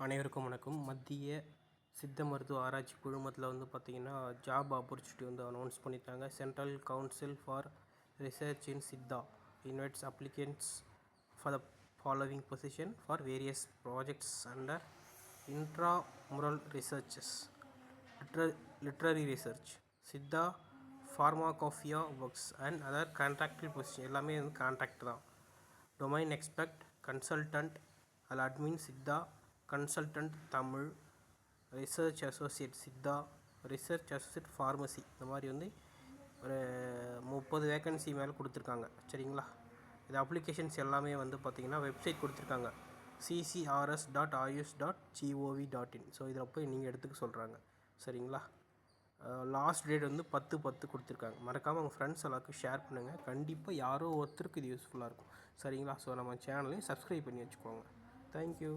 அனைவருக்கும் வணக்கம். மத்திய சித்த மருத்துவ ஆராய்ச்சி குழுமத்தில் வந்து பார்த்திங்கன்னா ஜாப் ஆப்பர்ச்சுனிட்டி வந்து அனௌன்ஸ் பண்ணியிருக்காங்க central council for research in Siddha invites applicants for the following position for various projects under intramural researches லிட்ர literary research Siddha pharmacopoeia works and other கான்ட்ராக்டில் position எல்லாமே வந்து கான்ட்ராக்ட் தான். டொமைன் எக்ஸ்பெக்ட் கன்சல்டன்ட் அதில் admin Siddha consultant Tamil research associate Siddha research associate pharmacy இந்த மாதிரி வந்து ஒரு முப்பது vacancy மேலே கொடுத்துருக்காங்க. சரிங்களா? இது அப்ளிகேஷன்ஸ் எல்லாமே வந்து பார்த்திங்கன்னா வெப்சைட் கொடுத்துருக்காங்க. CCRS dot AYUSH dot G O V dot in so இதில் போய் நீங்கள் எடுத்துக்க சொல்கிறாங்க சரிங்களா? லாஸ்ட் டேட் வந்து பத்து பத்து கொடுத்துருக்காங்க. மறக்காமல் உங்கள் ஃப்ரெண்ட்ஸ் எல்லாருக்கும் ஷேர் பண்ணுங்கள் கண்டிப்பாக யாரோ ஒருத்தருக்கு இது யூஸ்ஃபுல்லாக இருக்கும். சரிங்களா? ஸோ நம்ம சேனலையும் சப்ஸ்கிரைப் பண்ணி வச்சுக்கோங்க. தேங்க்யூ